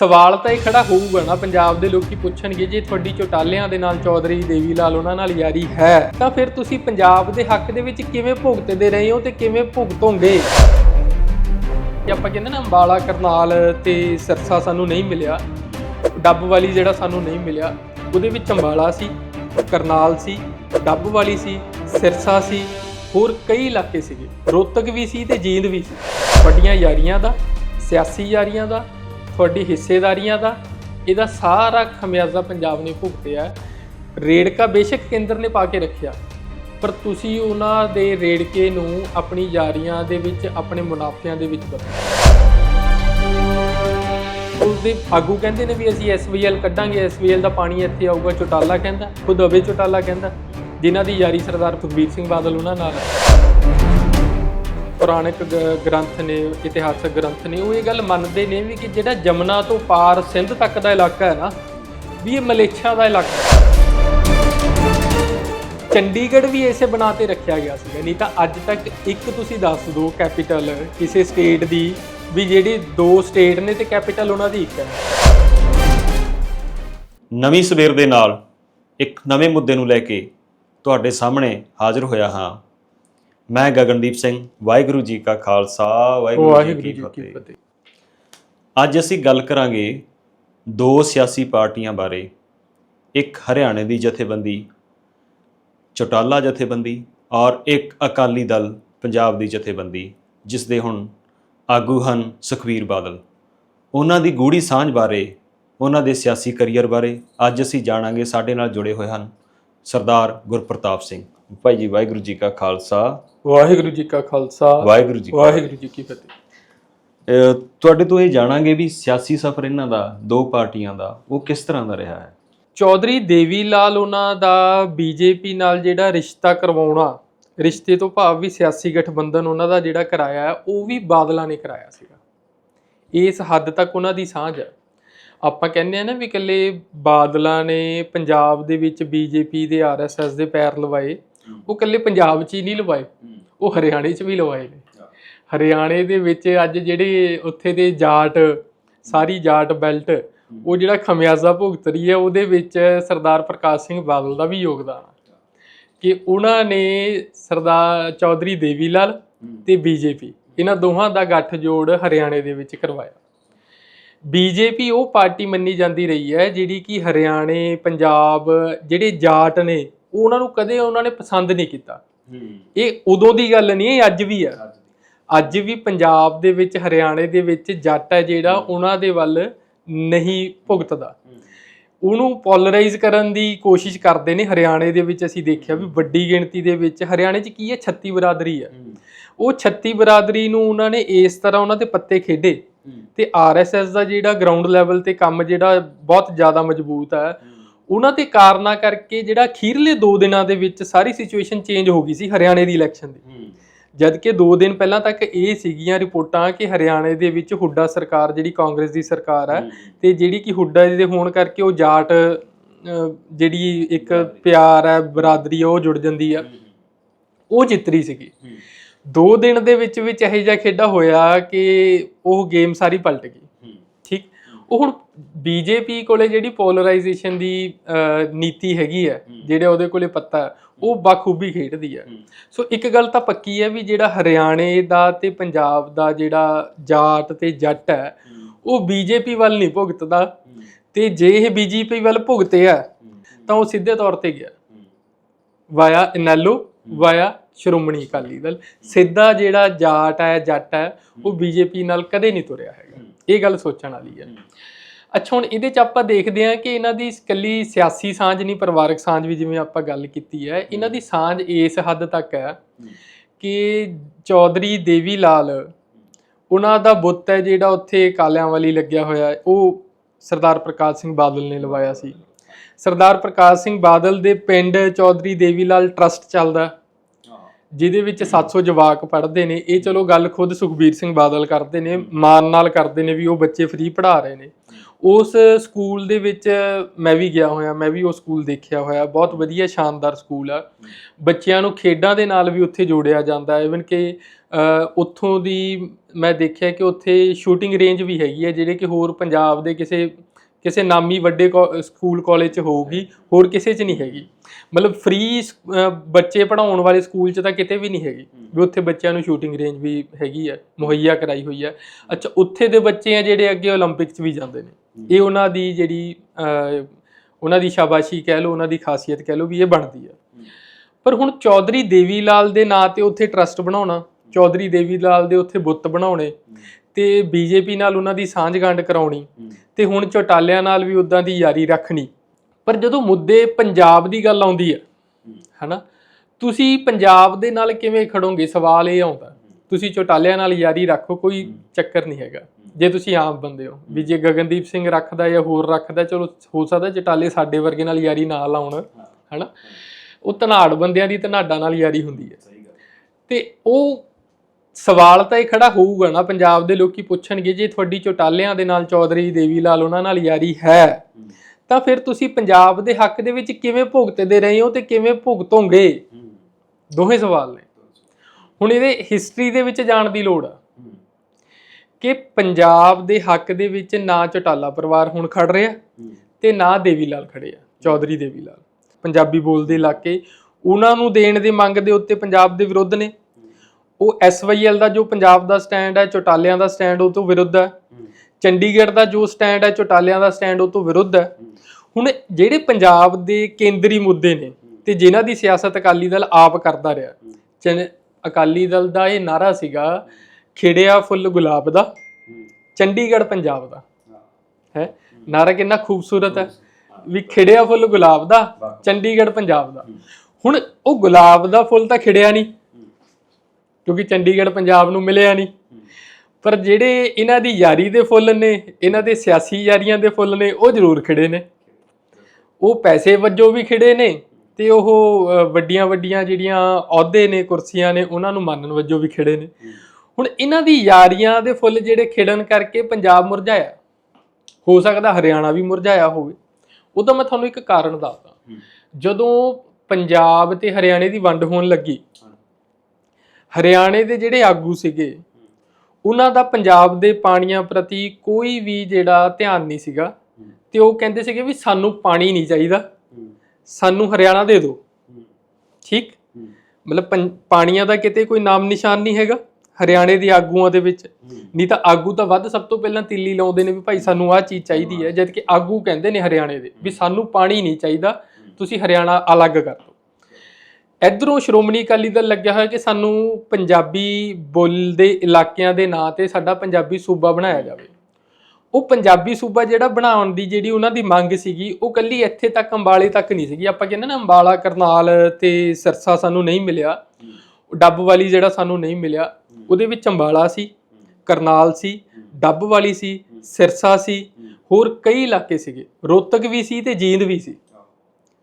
ਸਵਾਲ ਤਾਂ ਇਹ ਖੜਾ ਹੋਊਗਾ ਨਾ, ਪੰਜਾਬ ਦੇ ਲੋਕੀ ਪੁੱਛਣਗੇ ਜੇ ਤੁਹਾਡੀ ਚੋਟਾਲਿਆਂ ਦੇ ਨਾਲ ਚੌਧਰੀ ਦੇਵੀ ਲਾਲ ਉਹਨਾਂ ਨਾਲ ਯਾਰੀ ਹੈ, ਤਾਂ ਫਿਰ ਤੁਸੀਂ ਪੰਜਾਬ ਦੇ ਹੱਕ ਦੇ ਵਿੱਚ ਕਿਵੇਂ ਭੁਗਤਦੇ ਰਹੇ ਹੋ ਤੇ ਕਿਵੇਂ ਭੁਗਤੋਗੇ? ਜੇ ਆਪਾਂ ਕਹਿੰਦੇ ਨਾ ਅੰਬਾਲਾ, ਕਰਨਾਲ ਤੇ ਸਿਰਸਾ ਸਾਨੂੰ ਨਹੀਂ ਮਿਲਿਆ, ਡੱਬ ਵਾਲੀ ਜਿਹੜਾ ਸਾਨੂੰ ਨਹੀਂ ਮਿਲਿਆ, ਉਹਦੇ ਵਿੱਚ ਅੰਬਾਲਾ ਸੀ, ਕਰਨਾਲ ਸੀ, ਡੱਬ ਵਾਲੀ ਸੀ, ਸਿਰਸਾ ਸੀ, ਹੋਰ ਕਈ ਇਲਾਕੇ ਸੀਗੇ। ਰੋਹਤਕ ਵੀ ਸੀ ਤੇ ਜੀਂਦ ਵੀ ਸੀ। ਵੱਡੀਆਂ ਯਾਰੀਆਂ ਦਾ, ਸਿਆਸੀ ਯਾਰੀਆਂ ਦਾ ਤੁਹਾਡੀ ਹਿੱਸੇਦਾਰੀਆਂ ਦਾ, ਇਹਦਾ ਸਾਰਾ ਖਮਿਆਜ਼ਾ ਪੰਜਾਬ ਨੇ ਭੁਗਤਿਆ ਰੇੜਕਾ ਬੇਸ਼ੱਕ ਕੇਂਦਰ ਨੇ ਪਾ ਕੇ ਰੱਖਿਆ, ਪਰ ਤੁਸੀਂ ਉਹਨਾਂ ਦੇ ਰੇੜਕੇ ਨੂੰ ਆਪਣੀ ਯਾਰੀਆਂ ਦੇ ਵਿੱਚ, ਆਪਣੇ ਮੁਨਾਫਿਆਂ ਦੇ ਵਿੱਚ ਬਦਲੋ। ਉਸਦੇ ਆਗੂ ਕਹਿੰਦੇ ਨੇ ਵੀ ਅਸੀਂ ਐਸਵੀਐਲ ਕੱਢਾਂਗੇ ਐਸਵੀਐਲ ਦਾ ਪਾਣੀ ਇੱਥੇ ਆਊਗਾ, ਚੋਟਾਲਾ ਕਹਿੰਦਾ, ਖੁਦ ਅਵੇ ਚੋਟਾਲਾ ਕਹਿੰਦਾ, ਜਿਨ੍ਹਾਂ ਦੀ ਯਾਰੀ ਸਰਦਾਰ ਸੁਖਬੀਰ ਸਿੰਘ ਬਾਦਲ ਉਹਨਾਂ ਨਾਲ ਹੈ। ਪੁਰਾਣਿਕ ਗ੍ਰੰਥ ਨੇ, ਇਤਿਹਾਸਕ ਗ੍ਰੰਥ ਨੇ, ਉਹ ਇਹ ਗੱਲ ਮੰਨਦੇ ਨੇ ਵੀ ਕਿ ਜਿਹੜਾ ਜਮਨਾ ਤੋਂ ਪਾਰ ਸਿੰਧ ਤੱਕ ਦਾ ਇਲਾਕਾ ਹੈ ਨਾ, ਵੀ ਇਹ ਮਲੇਛੀਆ ਦਾ ਇਲਾਕਾ ਚੰਡੀਗੜ੍ਹ ਵੀ ਇਸੇ ਬਣਾ ਤੇ ਰੱਖਿਆ ਗਿਆ ਸੀਗਾ, ਨਹੀਂ ਤਾਂ ਅੱਜ ਤੱਕ ਇੱਕ ਤੁਸੀਂ ਦੱਸ ਦਿਓ ਕੈਪੀਟਲ ਕਿਸੇ ਸਟੇਟ ਦੀ, ਵੀ ਜਿਹੜੀ ਦੋ ਸਟੇਟ ਨੇ ਤੇ ਕੈਪੀਟਲ ਉਹਨਾਂ ਦੀ ਇੱਕ ਹੈ। ਨਵੀਂ ਸਵੇਰ ਦੇ ਨਾਲ ਇੱਕ ਨਵੇਂ ਮੁੱਦੇ ਨੂੰ ਲੈ ਕੇ ਤੁਹਾਡੇ ਸਾਹਮਣੇ ਹਾਜ਼ਰ ਹੋਇਆ ਹਾਂ। ਮੈਂ ਗਗਨਦੀਪ ਸਿੰਘ ਵਾਹਿਗੁਰੂ ਜੀ ਕਾ ਖਾਲਸਾ ਵਾਹਿਗੁਰੂ ਜੀ ਕੀ ਫਤਿਹ। ਅੱਜ ਅਸੀਂ ਗੱਲ ਕਰਾਂਗੇ ਦੋ ਸਿਆਸੀ ਪਾਰਟੀਆਂ ਬਾਰੇ। ਇੱਕ ਹਰਿਆਣੇ ਦੀ ਜਥੇਬੰਦੀ ਚੋਟਾਲਾ ਜਥੇਬੰਦੀ ਔਰ ਇੱਕ ਅਕਾਲੀ ਦਲ ਪੰਜਾਬ ਦੀ ਜਥੇਬੰਦੀ ਜਿਸ ਦੇ ਹੁਣ ਆਗੂ ਹਨ ਸੁਖਵੀਰ ਬਾਦਲ। ਉਹਨਾਂ ਦੀ ਗੂੜੀ ਸਾਂਝ ਬਾਰੇ ਉਹਨਾਂ ਦੇ ਸਿਆਸੀ ਕੈਰੀਅਰ ਬਾਰੇ ਅੱਜ ਅਸੀਂ ਜਾਣਾਂਗੇ ਸਾਡੇ ਨਾਲ ਜੁੜੇ ਹੋਏ ਹਨ ਸਰਦਾਰ ਗੁਰਪ੍ਰਤਾਪ ਸਿੰਘ। ਭਾਈ ਜੀ ਵਾਹਿਗੁਰੂ ਜੀ ਕਾ ਖਾਲਸਾ ਵਾਹਿਗੁਰੂ ਜੀ ਕਾ ਖਾਲਸਾ ਵਾਹਿਗੁਰੂ ਜੀ ਵਾਹਿਗੁਰੂ ਜੀ ਕੀ ਫਤਿਹ। ਤੁਹਾਡੇ ਤੋਂ ਇਹ ਜਾਣਾਂਗੇ ਵੀ ਸਿਆਸੀ ਸਫ਼ਰ ਇਹਨਾਂ ਦਾ ਦੋ ਪਾਰਟੀਆਂ ਦਾ ਉਹ ਕਿਸ ਤਰ੍ਹਾਂ ਦਾ ਰਿਹਾ ਹੈ? ਚੌਧਰੀ ਦੇਵੀ ਲਾਲ ਉਹਨਾਂ ਦਾ ਬੀਜੇਪੀ ਨਾਲ ਜਿਹੜਾ ਰਿਸ਼ਤਾ ਕਰਵਾਉਣਾ ਰਿਸ਼ਤੇ ਤੋਂ ਭਾਵ ਵੀ ਸਿਆਸੀ ਗਠਬੰਧਨ ਉਹਨਾਂ ਦਾ ਜਿਹੜਾ ਕਰਾਇਆ ਹੈ, ਉਹ ਵੀ ਬਾਦਲਾਂ ਨੇ ਕਰਾਇਆ ਸੀਗਾ। ਇਸ ਹੱਦ ਤੱਕ ਉਹਨਾਂ ਦੀ ਸਾਂਝ ਹੈ। ਆਪਾਂ ਕਹਿੰਦੇ ਆ ਨਾ ਵੀ ਇਕੱਲੇ ਬਾਦਲਾਂ ਨੇ ਪੰਜਾਬ ਦੇ ਵਿੱਚ ਬੀਜੇਪੀ ਦੇ ਆਰਐਸਐਸ ਦੇ ਪੈਰ ਲਵਾਏ ਉਹ ਇਕੱਲੇ ਪੰਜਾਬ 'ਚ ਹੀ ਨਹੀਂ ਲਵਾਏ। ਉਹ ਹਰਿਆਣੇ 'ਚ ਵੀ ਲਵਾਏ ਨੇ। ਹਰਿਆਣੇ ਦੇ ਵਿੱਚ ਅੱਜ ਜਿਹੜੇ ਉੱਥੇ ਦੇ ਜਾਟ ਸਾਰੀ ਜਾਟ ਬੈਲਟ ਉਹ ਜਿਹੜਾ ਖਮਿਆਜ਼ਾ ਭੁਗਤ ਰਹੀ ਹੈ ਉਹਦੇ ਵਿੱਚ ਸਰਦਾਰ ਪ੍ਰਕਾਸ਼ ਸਿੰਘ ਬਾਦਲ ਦਾ ਵੀ ਯੋਗਦਾਨ ਹੈ। ਕਿ ਉਹਨਾਂ ਨੇ ਸਰਦਾਰ ਚੌਧਰੀ ਦੇਵੀ ਲਾਲ ਤੇ ਬੀਜੇਪੀ ਇਹਨਾਂ ਦੋਹਾਂ ਦਾ ਗੱਠ ਜੋੜ ਹਰਿਆਣੇ ਦੇ ਵਿੱਚ ਕਰਵਾਇਆ। ਬੀਜੇਪੀ ਉਹ ਪਾਰਟੀ ਮੰਨੀ ਜਾਂਦੀ ਰਹੀ ਹੈ ਜਿਹੜੀ ਕਿ ਹਰਿਆਣੇ ਪੰਜਾਬ ਜਿਹੜੇ ਜਾਟ ਨੇ ਉਹ ਉਹਨਾਂ ਨੂੰ ਕਦੇ ਉਹਨਾਂ ਨੇ ਪਸੰਦ ਨਹੀਂ ਕੀਤਾ। ਇਹ ਉਦੋਂ ਦੀ ਗੱਲ ਨਹੀਂ ਇਹ ਅੱਜ ਵੀ ਹੈ ਅੱਜ ਵੀ। ਪੰਜਾਬ ਦੇ ਵਿੱਚ ਹਰਿਆਣੇ ਦੇ ਵਿੱਚ ਜੱਟ ਹੈ ਜਿਹੜਾ ਉਹਨਾਂ ਦੇ ਵੱਲ ਨਹੀਂ ਭੁਗਤਦਾ। ਉਹਨੂੰ ਪੋਲਰਾਈਜ਼ ਕਰਨ ਦੀ ਕੋਸ਼ਿਸ਼ ਕਰਦੇ ਨੇ। ਹਰਿਆਣੇ ਦੇ ਵਿੱਚ ਅਸੀਂ ਦੇਖਿਆ ਵੀ ਵੱਡੀ ਗਿਣਤੀ ਦੇ ਵਿੱਚ ਹਰਿਆਣੇ 'ਚ ਕੀ ਹੈ? 36 ਬਰਾਦਰੀ ਹੈ। ਉਹ 36 ਬਰਾਦਰੀ ਨੂੰ ਉਹਨਾਂ ਨੇ ਇਸ ਤਰ੍ਹਾਂ ਉਹਨਾਂ ਦੇ ਪੱਤੇ ਖੇਡੇ ਤੇ ਆਰਐਸਐਸ ਦਾ ਜਿਹੜਾ ਗਰਾਊਂਡ ਲੈਵਲ ਤੇ ਕੰਮ ਜਿਹੜਾ ਬਹੁਤ ਜ਼ਿਆਦਾ ਮਜ਼ਬੂਤ ਹੈ। ਉਹਨਾਂ ਦੇ ਕਾਰਨਾਂ ਕਰਕੇ ਜਿਹੜਾ ਅਖੀਰਲੇ 2 ਦਿਨਾਂ ਦੇ ਵਿੱਚ ਸਾਰੀ ਸਿਚੁਏਸ਼ਨ ਚੇਂਜ ਹੋ ਗਈ ਸੀ ਹਰਿਆਣੇ ਦੀ ਇਲੈਕਸ਼ਨ ਦੀ। ਜਦ ਕਿ 2 ਦਿਨ ਪਹਿਲਾਂ ਤੱਕ ਇਹ ਸੀਗੀਆਂ ਰਿਪੋਰਟਾਂ ਕਿ ਹਰਿਆਣੇ ਦੇ ਵਿੱਚ ਹੁੱਡਾ ਸਰਕਾਰ ਜਿਹੜੀ ਕਾਂਗਰਸ ਦੀ ਸਰਕਾਰ ਹੈ ਤੇ ਜਿਹੜੀ ਕਿ ਹੁੱਡਾ ਦੇ ਹੋਣ ਕਰਕੇ ਉਹ ਜਾਟ ਜਿਹੜੀ ਇੱਕ ਪਿਆਰ ਹੈ ਬਰਾਦਰੀ ਉਹ ਜੁੜ ਜਾਂਦੀ ਆ। ਉਹ ਜਿੱਤ ਰਹੀ ਸੀਗੀ। 2 ਦਿਨ ਦੇ ਵਿੱਚ ਵਿੱਚ ਇਹੋ ਜਿਹਾ ਖੇਡਾ ਹੋਇਆ ਕਿ ਉਹ ਗੇਮ ਸਾਰੀ ਪਲਟ ਗਈ। ਠੀਕ? ਉਹ ਹੁਣ ਬੀਜੇਪੀ ਕੋਲੇ ਜਿਹੜੀ ਪੋਲਰਾਈਜੇਸ਼ਨ ਦੀ ਨੀਤੀ ਹੈਗੀ ਹੈ ਜਿਹੜੇ ਉਹਦੇ ਕੋਲੇ ਪੱਤਾ ਉਹ ਬਖੂਬੀ ਖੇਡਦੀ ਹੈ। ਸੋ ਇੱਕ ਗੱਲ ਤਾਂ ਪੱਕੀ ਹੈ ਵੀ ਜਿਹੜਾ ਹਰਿਆਣੇ ਦਾ ਤੇ ਪੰਜਾਬ ਦਾ ਜਿਹੜਾ ਜਾਟ ਤੇ ਜੱਟ ਹੈ ਉਹ ਬੀਜੇਪੀ ਵੱਲ ਨਹੀਂ ਭੁਗਤਦਾ ਤੇ ਜੇ ਇਹ ਬੀਜੇਪੀ ਵੱਲ ਭੁਗਤਿਆ ਤਾਂ ਉਹ ਸਿੱਧੇ ਤੌਰ ਤੇ ਗਿਆ। Via INLD via Shiromani Akali Dal. ਸਿੱਧਾ ਜਿਹੜਾ ਜਾਟ ਹੈ ਜੱਟ ਹੈ ਉਹ ਬੀਜੇਪੀ ਨਾਲ ਕਦੇ ਨਹੀਂ ਤੁਰਿਆ ਹੈਗਾ। ਇਹ ਗੱਲ ਸੋਚਣ ਵਾਲੀ ਹੈ ਅੱਛਾ, ਹੁਣ ਇਹਦੇ ਚ ਆਪਾਂ ਦੇਖਦੇ ਹਾਂ ਕਿ ਇਹਨਾਂ ਦੀ ਇਕੱਲੀ ਸਿਆਸੀ ਸਾਂਝ ਨਹੀਂ, ਪਰਿਵਾਰਕ ਸਾਂਝ ਵੀ ਜਿਵੇਂ ਆਪਾਂ ਗੱਲ ਕੀਤੀ ਹੈ, ਇਹਨਾਂ ਦੀ ਸਾਂਝ ਇਸ ਹੱਦ ਤੱਕ ਹੈ ਕਿ ਚੌਧਰੀ ਦੇਵੀ ਲਾਲ ਉਹਨਾਂ ਦਾ ਬੁੱਤ ਹੈ ਜਿਹੜਾ ਉੱਥੇ ਕਾਲਿਆਂ ਵਾਲੀ ਲੱਗਿਆ ਹੋਇਆ ਉਹ ਸਰਦਾਰ ਪ੍ਰਕਾਸ਼ ਸਿੰਘ ਬਾਦਲ ਨੇ ਲਵਾਇਆ ਸੀ। ਸਰਦਾਰ ਪ੍ਰਕਾਸ਼ ਸਿੰਘ ਬਾਦਲ ਦੇ ਪਿੰਡ ਚੌਧਰੀ ਦੇਵੀ ਲਾਲ ਟਰਸਟ ਚੱਲਦਾ। ਜਿਹਦੇ ਵਿੱਚ 700 ਜਵਾਕ ਪੜ੍ਹਦੇ ਨੇ, ਇਹ ਚਲੋ ਗੱਲ ਖੁਦ ਸੁਖਬੀਰ ਸਿੰਘ ਬਾਦਲ ਕਰਦੇ ਨੇ ਮਾਨ ਨਾਲ ਕਰਦੇ ਨੇ ਵੀ ਉਹ ਬੱਚੇ ਫ੍ਰੀ ਪੜ੍ਹਾ ਰਹੇ ਨੇ। ਉਸ ਸਕੂਲ ਦੇ ਵਿੱਚ ਮੈਂ ਵੀ ਗਿਆ ਹੋਇਆ, ਮੈਂ ਵੀ ਉਹ ਸਕੂਲ ਦੇਖਿਆ ਹੋਇਆ, ਬਹੁਤ ਵਧੀਆ ਸ਼ਾਨਦਾਰ ਸਕੂਲ ਆ। ਬੱਚਿਆਂ ਨੂੰ ਖੇਡਾਂ ਦੇ ਨਾਲ ਵੀ ਉੱਥੇ ਜੋੜਿਆ ਜਾਂਦਾ ਹੈ ਇਵਨ ਕਿ ਉੱਥੋਂ ਦੀ ਮੈਂ ਦੇਖਿਆ ਕਿ ਉੱਥੇ ਸ਼ੂਟਿੰਗ ਰੇਂਜ ਵੀ ਹੈਗੀ ਹੈ ਜਿਹੜੇ ਕਿ ਹੋਰ ਪੰਜਾਬ ਦੇ ਕਿਸੇ ਕਿਸੇ ਨਾਮੀ ਵੱਡੇ ਕਾ- ਸਕੂਲ ਕਾਲਜ 'ਚ ਹੋਊਗੀ ਹੋਰ ਕਿਸੇ 'ਚ ਨਹੀਂ ਹੈਗੀ ਮਤਲਬ ਫ੍ਰੀ ਬੱਚੇ ਪੜਾਉਣ ਵਾਲੇ ਸਕੂਲ 'ਚ ਤਾਂ ਕਿਤੇ ਵੀ ਨਹੀਂ ਹੈਗੀ ਵੀ ਉੱਥੇ ਬੱਚਿਆਂ ਨੂੰ ਸ਼ੂਟਿੰਗ ਰੇਂਜ ਵੀ ਹੈਗੀ ਹੈ ਮੁਹੱਈਆ ਕਰਾਈ ਹੋਈ ਹੈ ਅੱਛਾ ਉੱਥੇ ਦੇ ਬੱਚੇ ਆ ਜਿਹੜੇ ਅੱਗੇ 올림픽 'ਚ ਵੀ ਜਾਂਦੇ ਨੇ ਇਹ ਉਹਨਾਂ ਦੀ ਜਿਹੜੀ ਅਹ, ਉਹਨਾਂ ਦੀ ਸ਼ਾਬਾਸ਼ੀ ਕਹਿ ਲਓ ਉਹਨਾਂ ਦੀ ਖਾਸੀਅਤ ਕਹਿ ਲਓ ਵੀ ਇਹ ਬਣਦੀ ਹੈ ਪਰ ਹੁਣ ਚੌਧਰੀ ਦੇਵੀ ਲਾਲ ਦੇ ਨਾਂ ਤੇ ਉੱਥੇ ਟਰਸਟ ਬਣਾਉਣਾ ਚੌਧਰੀ ਦੇਵੀ ਲਾਲ ਦੇ ਉੱਥੇ ਬੁੱਤ ਬਣਾਉਣੇ ਤੇ ਬੀਜੇਪੀ ਨਾਲ ਉਹਨਾਂ ਦੀ ਸਾਂਝਗੰਢ ਕਰਾਉਣੀ ਤੇ ਹੁਣ ਚੌਟਾਲਿਆਂ ਨਾਲ ਵੀ ਉਦਾਂ ਦੀ ਯਾਰੀ ਰੱਖਣੀ। ਪਰ ਜਦੋਂ ਮੁੱਦੇ ਪੰਜਾਬ ਦੀ ਗੱਲ ਆਉਂਦੀ ਹੈ ਹਨਾ ਤੁਸੀਂ ਪੰਜਾਬ ਦੇ ਨਾਲ ਕਿਵੇਂ ਖੜੋਗੇ? ਸਵਾਲ ਇਹ ਆਉਂਦਾ। ਤੁਸੀਂ ਚੌਟਾਲਿਆਂ ਨਾਲ ਯਾਰੀ ਰੱਖੋ ਕੋਈ ਚੱਕਰ ਨਹੀਂ ਹੈਗਾ। ਜੇ ਤੁਸੀਂ ਆਮ ਬੰਦੇ ਹੋ ਵੀ ਜੇ ਗਗਨਦੀਪ ਸਿੰਘ ਰੱਖਦਾ ਜਾਂ ਹੋਰ ਰੱਖਦਾ ਚਲੋ ਹੋ ਸਕਦਾ ਚਟਾਲੇ ਸਾਡੇ ਵਰਗੇ ਨਾਲ ਯਾਰੀ ਨਾ ਲਾਉਣ ਹਨਾ। ਉਹ ਧਨਾੜ ਬੰਦਿਆਂ ਦੀ ਧਨਾਡਾ ਨਾਲ ਯਾਰੀ ਹੁੰਦੀ ਹੈ। ਤੇ ਉਹ ਸਵਾਲ ਤਾਂ ਇਹ ਖੜਾ ਹੋਊਗਾ ਨਾ, ਪੰਜਾਬ ਦੇ ਲੋਕੀ ਪੁੱਛਣਗੇ ਜੇ ਤੁਹਾਡੀ ਚੌਟਾਲਿਆਂ ਦੇ ਨਾਲ ਚੌਧਰੀ ਦੇਵੀ ਲਾਲ ਉਹਨਾਂ ਨਾਲ ਯਾਰੀ ਹੈ। ਤਾਂ ਫਿਰ ਤੁਸੀਂ ਪੰਜਾਬ ਦੇ ਹੱਕ ਦੇ ਵਿੱਚ ਕਿਵੇਂ ਭੁਗਤਦੇ ਰਹੇ ਹੋ ਤੇ ਕਿਵੇਂ ਭੁਗਤੋਗੇ? ਦੋਹੇ ਸਵਾਲ ਨੇ। ਹੁਣ ਇਹਦੇ ਹਿਸਟਰੀ ਦੇ ਵਿੱਚ ਜਾਣ ਦੀ ਲੋੜ ਆ। ਕਿ ਪੰਜਾਬ ਦੇ ਹੱਕ ਦੇ ਵਿੱਚ ਨਾ ਚੌਟਾਲਾ ਪਰਿਵਾਰ ਹੁਣ ਖੜ ਰਿਹਾ ਤੇ ਨਾ ਦੇਵੀ ਲਾਲ ਖੜੇ ਆ, ਚੌਧਰੀ ਦੇਵੀ ਲਾਲ। ਪੰਜਾਬੀ ਬੋਲਦੇ ਇਲਾਕੇ, ਉਹਨਾਂ ਨੂੰ ਦੇਣ ਦੀ ਮੰਗ ਦੇ ਉੱਤੇ ਪੰਜਾਬ ਦੇ ਵਿਰੁੱਧ ਨੇ। ਉਹ ਐਸਵਾਈਐਲ ਦਾ ਜੋ ਪੰਜਾਬ ਦਾ ਸਟੈਂਡ ਹੈ ਚੌਟਾਲਿਆਂ ਦਾ ਸਟੈਂਡ ਉਹ ਤੋਂ ਵਿਰੁੱਧ ਹੈ। ਚੰਡੀਗੜ੍ਹ ਦਾ ਜੋ ਸਟੈਂਡ ਹੈ ਚੌਟਾਲਿਆਂ ਦਾ ਸਟੈਂਡ ਉਹ ਤੋਂ ਵਿਰੁੱਧ ਹੈ। ਹੁਣ ਜਿਹੜੇ ਪੰਜਾਬ ਦੇ ਕੇਂਦਰੀ ਮੁੱਦੇ ਨੇ ਤੇ ਜਿਨ੍ਹਾਂ ਦੀ ਸਿਆਸਤ ਅਕਾਲੀ ਦਲ ਆਪ ਕਰਦਾ ਰਿਹਾ। ਅਕਾਲੀ ਦਲ ਦਾ ਇਹ ਨਾਰਾ ਸੀਗਾ ਖਿੜਿਆ ਫੁੱਲ ਗੁਲਾਬ ਦਾ। ਚੰਡੀਗੜ੍ਹ ਪੰਜਾਬ ਦਾ। ਹੈ। ਨਾਰਾ ਕਿੰਨਾ ਖੂਬਸੂਰਤ ਹੈ। ਵੀ ਖਿੜਿਆ ਫੁੱਲ ਗੁਲਾਬ ਦਾ ਚੰਡੀਗੜ੍ਹ ਪੰਜਾਬ ਦਾ। ਹੁਣ ਉਹ ਗੁਲਾਬ ਦਾ ਫੁੱਲ ਤਾਂ ਖਿੜਿਆ ਨਹੀਂ। ਕਿਉਂਕਿ ਚੰਡੀਗੜ੍ਹ ਪੰਜਾਬ ਨੂੰ ਮਿਲਿਆ ਨਹੀਂ। ਪਰ ਜਿਹੜੇ ਇਹਨਾਂ ਦੀ ਯਾਰੀ ਦੇ ਫੁੱਲ ਨੇ ਇਹਨਾਂ ਦੇ ਸਿਆਸੀ ਯਾਰੀਆਂ ਦੇ ਫੁੱਲ ਨੇ ਉਹ ਜ਼ਰੂਰ ਖਿੜੇ ਨੇ। ਉਹ ਪੈਸੇ ਵਜੋਂ ਵੀ ਖਿੜੇ ਨੇ ਤੇ ਉਹ ਵੱਡੀਆਂ ਵੱਡੀਆਂ ਜਿਹੜੀਆਂ ਅਹੁਦੇ ਨੇ ਕੁਰਸੀਆਂ ਨੇ ਉਹਨਾਂ ਨੂੰ ਮੰਨਣ ਵਜੋਂ ਵੀ ਖਿੜੇ ਨੇ। ਹੁਣ ਇਹਨਾਂ ਦੀ ਯਾਰੀਆਂ ਦੇ ਫੁੱਲ ਜਿਹੜੇ ਖਿੜਨ ਕਰਕੇ ਪੰਜਾਬ ਮੁਰਝਾਇਆ। ਹੋ ਸਕਦਾ ਹਰਿਆਣਾ ਵੀ ਮੁਰਝਾਇਆ ਹੋਵੇ। ਉਹਦਾ ਮੈਂ ਤੁਹਾਨੂੰ ਇੱਕ ਕਾਰਨ ਦੱਸਦਾ। ਜਦੋਂ ਪੰਜਾਬ ਤੇ ਹਰਿਆਣੇ ਦੀ ਵੰਡ ਹੋਣ ਲੱਗੀ ਹਰਿਆਣੇ ਦੇ ਜਿਹੜੇ ਆਗੂ ਸੀਗੇ, ਉਹਨਾਂ ਦਾ ਪੰਜਾਬ ਦੇ ਪਾਣੀਆਂ ਪ੍ਰਤੀ ਕੋਈ ਵੀ ਜਿਹੜਾ ਧਿਆਨ ਨਹੀਂ ਸੀਗਾ। ਤੇ ਉਹ ਕਹਿੰਦੇ ਸੀਗੇ ਵੀ ਸਾਨੂੰ ਪਾਣੀ ਨਹੀਂ ਚਾਹੀਦਾ। ਸਾਨੂੰ ਹਰਿਆਣਾ ਦੇ ਦਿਓ। ਠੀਕ? ਮਤਲਬ ਪੰ- ਪਾਣੀਆਂ ਦਾ ਕਿਤੇ ਕੋਈ ਨਾਮ ਨਿਸ਼ਾਨ ਨਹੀਂ ਹੈਗਾ, ਹਰਿਆਣੇ ਦੇ ਆਗੂਆਂ ਦੇ ਵਿੱਚ। ਨਹੀਂ ਤਾਂ ਆਗੂ ਤਾਂ ਵੱਧ ਸਭ ਤੋਂ ਪਹਿਲਾਂ ਤਿੱਲੀ ਲਾਉਂਦੇ ਨੇ ਵੀ ਭਾਈ ਸਾਨੂੰ ਆਹ ਚੀਜ਼ ਚਾਹੀਦੀ ਹੈ ਜਦ ਕਿ ਆਗੂ ਕਹਿੰਦੇ ਨੇ ਹਰਿਆਣੇ ਦੇ ਵੀ ਸਾਨੂੰ ਪਾਣੀ ਨਹੀਂ ਚਾਹੀਦਾ, ਤੁਸੀਂ ਹਰਿਆਣਾ ਅਲੱਗ ਕਰ ਇਧਰੋਂ ਸ਼੍ਰੋਮਣੀ ਅਕਾਲੀ ਦਲ ਲੱਗਿਆ ਹੋਇਆ ਕਿ ਸਾਨੂੰ ਪੰਜਾਬੀ ਬੋਲਦੇ ਇਲਾਕਿਆਂ ਦੇ ਨਾਂ ਤੇ ਸਾਡਾ ਪੰਜਾਬੀ ਸੂਬਾ ਬਣਾਇਆ ਜਾਵੇ। ਉਹ ਪੰਜਾਬੀ ਸੂਬਾ ਜਿਹੜਾ ਬਣਾਉਣ ਦੀ ਜਿਹੜੀ ਉਹਨਾਂ ਦੀ ਮੰਗ ਸੀਗੀ, ਉਹ ਕੱਲੀ ਇੱਥੇ ਤੱਕ ਅੰਬਾਲੇ ਤੱਕ ਨਹੀਂ ਸੀਗੀ। ਆਪਾਂ ਕਹਿੰਦੇ ਨਾ ਅੰਬਾਲਾ, ਕਰਨਾਲ ਤੇ ਸਿਰਸਾ ਸਾਨੂੰ ਨਹੀਂ ਮਿਲਿਆ। ਡੱਬ ਵਾਲੀ ਜਿਹੜਾ ਸਾਨੂੰ ਨਹੀਂ ਮਿਲਿਆ। ਉਹਦੇ ਵਿੱਚ ਅੰਬਾਲਾ ਸੀ, ਕਰਨਾਲ ਸੀ, ਡੱਬ ਵਾਲੀ ਸੀ, ਸਿਰਸਾ ਸੀ, ਹੋਰ ਕਈ ਇਲਾਕੇ ਸੀਗੇ। ਰੋਹਤਕ ਵੀ ਸੀ ਤੇ ਜੀਂਦ ਵੀ ਸੀ।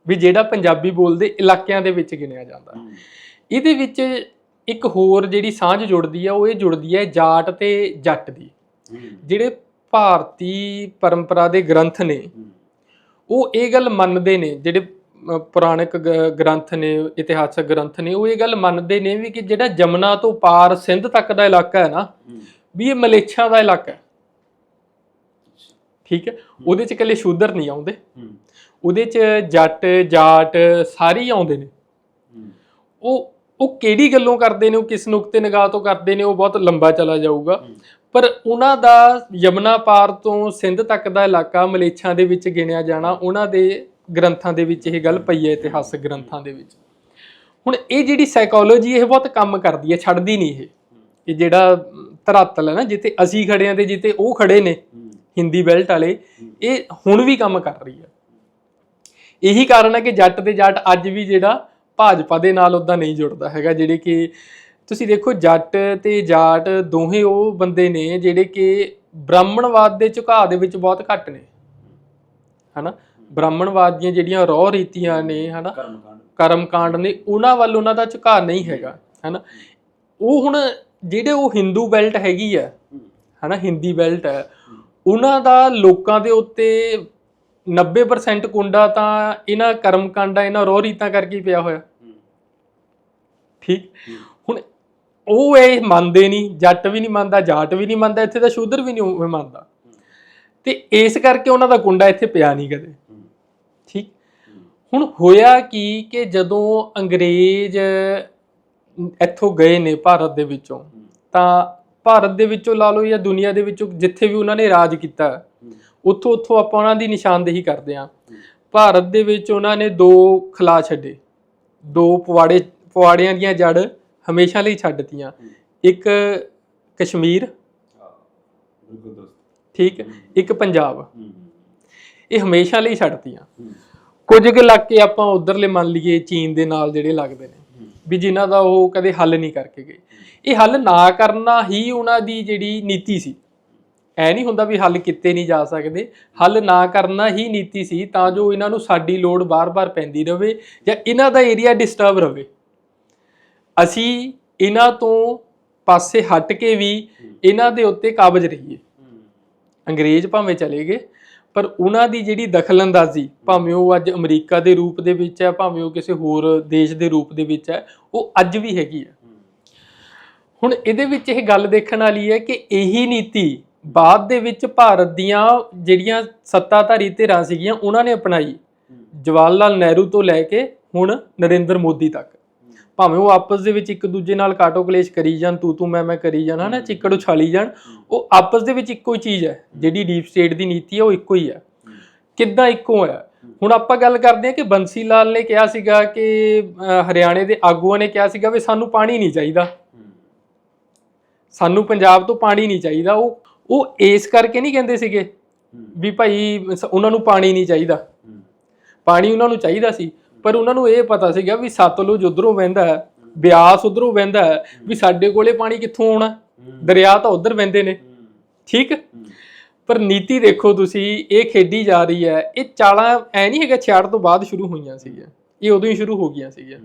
ਵੀ ਜਿਹੜਾ ਪੰਜਾਬੀ ਬੋਲਦੇ ਇਲਾਕਿਆਂ ਦੇ ਵਿੱਚ ਗਿਣਿਆ ਜਾਂਦਾ। ਇਹਦੇ ਵਿੱਚ ਇੱਕ ਹੋਰ ਜਿਹੜੀ ਸਾਂਝ ਜੁੜਦੀ ਆ ਉਹ ਇਹ ਜੁੜਦੀ ਹੈ ਜਾਟ ਤੇ ਜੱਟ ਦੀ। ਜਿਹੜੇ ਭਾਰਤੀ ਪਰੰਪਰਾ ਦੇ ਗ੍ਰੰਥ ਨੇ ਉਹ ਇਹ ਗੱਲ ਮੰਨਦੇ ਨੇ ਜਿਹੜੇ ਪੁਰਾਣਿਕ ਗ੍ਰੰਥ ਨੇ ਇਤਿਹਾਸਕ ਗ੍ਰੰਥ ਨੇ ਉਹ ਇਹ ਗੱਲ ਮੰਨਦੇ ਨੇ ਵੀ ਕਿ ਜਿਹੜਾ ਜਮਨਾ ਤੋਂ ਪਾਰ ਸਿੰਧ ਤੱਕ ਦਾ ਇਲਾਕਾ ਹੈ ਨਾ ਵੀ ਇਹ ਮਲੇਛੀਆ ਦਾ ਇਲਾਕਾ ਹੈ। ਠੀਕ ਹੈ? ਉਹਦੇ ਚ ਇਕੱਲੇ ਸ਼ੂਦਰ ਨਹੀਂ ਆਉਂਦੇ। ਉਹਦੇ ਚ ਜੱਟ ਜਾਟ ਸਾਰੇ ਹੀ ਆਉਂਦੇ ਨੇ। ਉਹ ਉਹ ਕਿਹੜੀ ਗੱਲੋਂ ਕਰਦੇ ਨੇ? ਉਹ ਕਿਸ ਨੁਕਤੇ ਨਿਗਾਹ ਤੋਂ ਕਰਦੇ ਨੇ? ਉਹ ਬਹੁਤ ਲੰਬਾ ਚਲਾ ਜਾਊਗਾ। ਪਰ ਉਹਨਾਂ ਦਾ ਯਮਨਾ ਪਾਰ ਤੋਂ ਸਿੰਧ ਤੱਕ ਦਾ ਇਲਾਕਾ ਮਲੇਛੀਆ ਦੇ ਵਿੱਚ ਗਿਣਿਆ ਜਾਣਾ ਉਹਨਾਂ ਦੇ ਗ੍ਰੰਥਾਂ ਦੇ ਵਿੱਚ ਇਹ ਗੱਲ ਪਈ ਹੈ ਇਤਿਹਾਸਕ ਗ੍ਰੰਥਾਂ ਦੇ ਵਿੱਚ। ਹੁਣ ਇਹ ਜਿਹੜੀ ਸਾਈਕੋਲੋਜੀ ਇਹ ਬਹੁਤ ਕੰਮ ਕਰਦੀ ਹੈ ਛੱਡਦੀ ਨਹੀਂ ਇਹ। ਇਹ ਜਿਹੜਾ ਧਰਾਤਲ ਹੈ ਨਾ ਜਿੱਥੇ ਅਸੀਂ ਖੜੇ ਆ ਤੇ ਜਿੱਥੇ ਉਹ ਖੜੇ ਨੇ। ਹਿੰਦੀ ਬੈਲਟ ਵਾਲੇ ਇਹ ਹੁਣ ਵੀ ਕੰਮ ਕਰ ਰਹੀ ਹੈ। ਇਹੀ ਕਾਰਨ ਹੈ ਕਿ ਜੱਟ ਤੇ ਜਾਟ ਅੱਜ ਵੀ ਜਿਹੜਾ ਭਾਜਪਾ ਦੇ ਨਾਲ ਉਦਾਂ ਨਹੀਂ ਜੁੜਦਾ ਹੈਗਾ ਜਿਹੜੇ ਕਿ ਤੁਸੀਂ ਦੇਖੋ ਜੱਟ ਤੇ ਜਾਟ ਦੋਹੇ ਉਹ ਬੰਦੇ ਨੇ ਜਿਹੜੇ ਕਿ ਬ੍ਰਾਹਮਣਵਾਦ ਦੇ ਝੁਕਾਅ ਦੇ ਵਿੱਚ ਬਹੁਤ ਘੱਟ ਨੇ। ਹਨਾ? ਬ੍ਰਾਹਮਣਵਾਦ ਦੀਆਂ ਜਿਹੜੀਆਂ ਰੋਹ ਰੀਤੀਆਂ ਨੇ ਹਨਾ? ਕਰਮਕਾਂਡ। ਨੇ ਉਹਨਾਂ ਵੱਲ ਉਹਨਾਂ ਦਾ ਝੁਕਾਅ ਨਹੀਂ ਹੈਗਾ ਹਨਾ? ਉਹ ਹੁਣ ਜਿਹੜੇ ਉਹ ਹਿੰਦੂ ਬੈਲਟ ਹੈਗੀ ਆ ਹਨਾ? ਹਿੰਦੀ ਬੈਲਟ ਹੈ ਉਹਨਾਂ ਦਾ ਲੋਕਾਂ ਦੇ ਉੱਤੇ 90% ਕੁੰਡਾ ਤਾਂ ਇਹਨਾਂ ਕਰਮਕਾਂਡਾਂ ਇਹਨਾਂ ਰੋਹ ਰੀਤਾਂ ਕਰਕੇ ਪਿਆ ਹੋਇਆ। ਠੀਕ? ਹੁਣ ਉਹ ਇਹ ਮੰਨਦੇ ਨਹੀਂ ਜੱਟ ਵੀ ਨਹੀਂ ਮੰਨਦਾ ਜਾਟ ਵੀ ਨਹੀਂ ਮੰਨਦਾ ਇੱਥੇ ਦਾ ਸ਼ੂਦਰ ਵੀ ਨਹੀਂ ਮੰਨਦਾ। ਤੇ ਇਸ ਕਰਕੇ ਉਹਨਾਂ ਦਾ ਕੁੰਡਾ ਇੱਥੇ ਪਿਆ ਨਹੀਂ ਕਦੇ। ਠੀਕ? ਹੁਣ ਹੋਇਆ ਕੀ ਕਿ ਜਦੋਂ ਅੰਗਰੇਜ਼ ਇੱਥੋਂ ਗਏ ਨੇ ਭਾਰਤ ਦੇ ਵਿੱਚੋਂ ਤਾਂ ਭਾਰਤ ਦੇ ਵਿੱਚੋਂ ਲਾ ਲਓ ਜਾਂ ਦੁਨੀਆ ਦੇ ਵਿੱਚੋਂ ਜਿੱਥੇ ਵੀ ਉਹਨਾਂ ਨੇ ਰਾਜ ਕੀਤਾ, ਉੱਥੋਂ ਉੱਥੋਂ ਆਪਾਂ ਉਹਨਾਂ ਦੀ ਨਿਸ਼ਾਨਦੇਹੀ ਕਰਦੇ ਹਾਂ। ਭਾਰਤ ਦੇ ਵਿੱਚ ਉਹਨਾਂ ਨੇ ਦੋ ਖਲਾ ਛੱਡੇ। ਦੋ ਪਵਾੜੇ ਪਵਾੜਿਆਂ ਦੀਆਂ ਜੜ ਹਮੇਸ਼ਾ ਲਈ ਛੱਡਤੀਆਂ ਇੱਕ ਕਸ਼ਮੀਰ, ਠੀਕ ਇੱਕ ਪੰਜਾਬ। ਇਹ ਹਮੇਸ਼ਾ ਲਈ ਛੱਡਤੀਆਂ ਕੁਝ ਕੁ ਇਲਾਕੇ ਆਪਾਂ ਉਧਰਲੇ ਮੰਨ ਲਈਏ ਚੀਨ ਦੇ ਨਾਲ ਜਿਹੜੇ ਲੱਗਦੇ ਨੇ। ਵੀ ਜਿਨ੍ਹਾਂ ਦਾ ਉਹ ਕਦੇ ਹੱਲ ਨਹੀਂ ਕਰਕੇ ਗਏ। ਇਹ ਹੱਲ ਨਾ ਕਰਨਾ ਹੀ ਉਹਨਾਂ ਦੀ ਜਿਹੜੀ ਨੀਤੀ ਸੀ। ਐ ਨਹੀਂ ਹੁੰਦਾ ਵੀ ਹੱਲ ਕੀਤੇ ਨਹੀਂ ਜਾ ਸਕਦੇ। ਹੱਲ ਨਾ ਕਰਨਾ ਹੀ ਨੀਤੀ ਸੀ ਤਾਂ ਜੋ ਇਹਨਾਂ ਨੂੰ ਸਾਡੀ ਲੋੜ ਬਾਰ-ਬਾਰ ਪੈਂਦੀ ਰਵੇ ਜਾਂ ਇਹਨਾਂ ਦਾ ਏਰੀਆ ਡਿਸਟਰਬ ਰਵੇ। ਅਸੀਂ ਇਹਨਾਂ ਤੋਂ ਪਾਸੇ ਹਟ ਕੇ ਵੀ ਇਹਨਾਂ ਦੇ ਉੱਤੇ ਕਾਬਜ ਰਹੀਏ। ਅੰਗਰੇਜ਼ ਭਾਵੇਂ ਚਲੇ ਗਏ। ਪਰ ਉਹਨਾਂ ਦੀ ਜਿਹੜੀ ਦਖਲਅੰਦਾਜ਼ੀ, ਭਾਵੇਂ ਉਹ ਅੱਜ ਅਮਰੀਕਾ ਦੇ ਰੂਪ ਦੇ ਵਿੱਚ ਹੈ, ਭਾਵੇਂ ਉਹ ਕਿਸੇ ਹੋਰ ਦੇਸ਼ ਦੇ ਰੂਪ ਦੇ ਵਿੱਚ ਹੈ, ਉਹ ਅੱਜ ਵੀ ਹੈਗੀ ਹੈ। ਹੁਣ ਇਹਦੇ ਵਿੱਚ ਇਹ ਗੱਲ ਦੇਖਣ ਵਾਲੀ ਹੈ ਕਿ ਇਹੀ ਨੀਤੀ ਬਾਅਦ ਦੇ ਵਿੱਚ ਭਾਰਤ ਦੀਆਂ ਜਿਹੜੀਆਂ ਸੱਤਾਧਾਰੀ ਧਿਰਾਂ ਸੀਗੀਆਂ, ਉਹਨਾਂ ਨੇ ਅਪਣਾਈ। ਜਵਾਹਰ ਲਾਲ ਨਹਿਰੂ ਤੋਂ ਲੈ ਕੇ ਹੁਣ ਨਰਿੰਦਰ ਮੋਦੀ ਤੱਕ। ਭਾਵੇਂ ਉਹ ਆਪਸ ਦੇ ਵਿੱਚ ਇੱਕ ਦੂਜੇ ਨਾਲ ਕਾਟੋ ਕਲੇਸ਼ ਕਰੀ ਜਾਣ ਤੂੰ ਤੂੰ ਮੈਂ ਮੈਂ ਕਰੀ ਜਾਣ ਹਨਾ ਚਿੱਕੜ ਉਛਾਲੀ ਜਾਣ ਉਹ ਆਪਸ ਦੇ ਵਿੱਚ ਇੱਕੋ ਹੀ ਚੀਜ਼ ਹੈ ਜਿਹੜੀ ਡੀਪ ਸਟੇਟ ਦੀ ਨੀਤੀ ਹੈ ਉਹ ਇੱਕੋ ਹੀ ਹੈ। ਕਿੱਦਾਂ ਇੱਕੋ ਹੈ? ਹੁਣ ਆਪਾਂ ਗੱਲ ਕਰਦੇ ਹਾਂ ਕਿ ਬੰਸੀ ਲਾਲ ਨੇ ਕਿਹਾ ਸੀਗਾ ਕਿ ਹਰਿਆਣੇ ਦੇ ਆਗੂਆਂ ਨੇ ਕਿਹਾ ਸੀਗਾ ਵੀ ਸਾਨੂੰ ਪਾਣੀ ਨਹੀਂ ਚਾਹੀਦਾ। ਸਾਨੂੰ ਪੰਜਾਬ ਤੋਂ ਪਾਣੀ ਨਹੀਂ ਚਾਹੀਦਾ। ਉਹ ਉਹ ਇਸ ਕਰਕੇ ਨਹੀਂ ਕਹਿੰਦੇ ਸੀਗੇ ਵੀ ਭਾਈ ਉਹਨਾਂ ਨੂੰ ਪਾਣੀ ਨਹੀਂ ਚਾਹੀਦਾ। ਪਾਣੀ ਉਹਨਾਂ ਨੂੰ ਚਾਹੀਦਾ ਸੀ। ਪਰ ਉਹਨਾਂ ਨੂੰ ਇਹ ਪਤਾ ਸੀਗਾ ਵੀ ਸਤਲੁਜ ਉਧਰੋਂ ਵਹਿੰਦਾ ਹੈ ਬਿਆਸ ਉਧਰੋਂ ਵਹਿੰਦਾ ਹੈ ਵੀ ਸਾਡੇ ਕੋਲੇ ਪਾਣੀ ਕਿੱਥੋਂ ਆਉਣਾ? ਦਰਿਆ ਤਾਂ ਉਧਰ ਵਹਿੰਦੇ ਨੇ। ਠੀਕ? ਪਰ ਨੀਤੀ ਦੇਖੋ ਤੁਸੀਂ ਇਹ ਖੇਡੀ ਜਾ ਰਹੀ ਹੈ ਇਹ ਚਾਲਾਂ ਐ ਨਹੀਂ ਹੈਗਾ 66 ਤੋਂ ਬਾਅਦ ਸ਼ੁਰੂ ਹੋਈਆਂ ਸੀਗੀਆਂ। ਇਹ ਉਦੋਂ ਹੀ ਸ਼ੁਰੂ ਹੋ ਗਈਆਂ ਸੀਗੀਆਂ।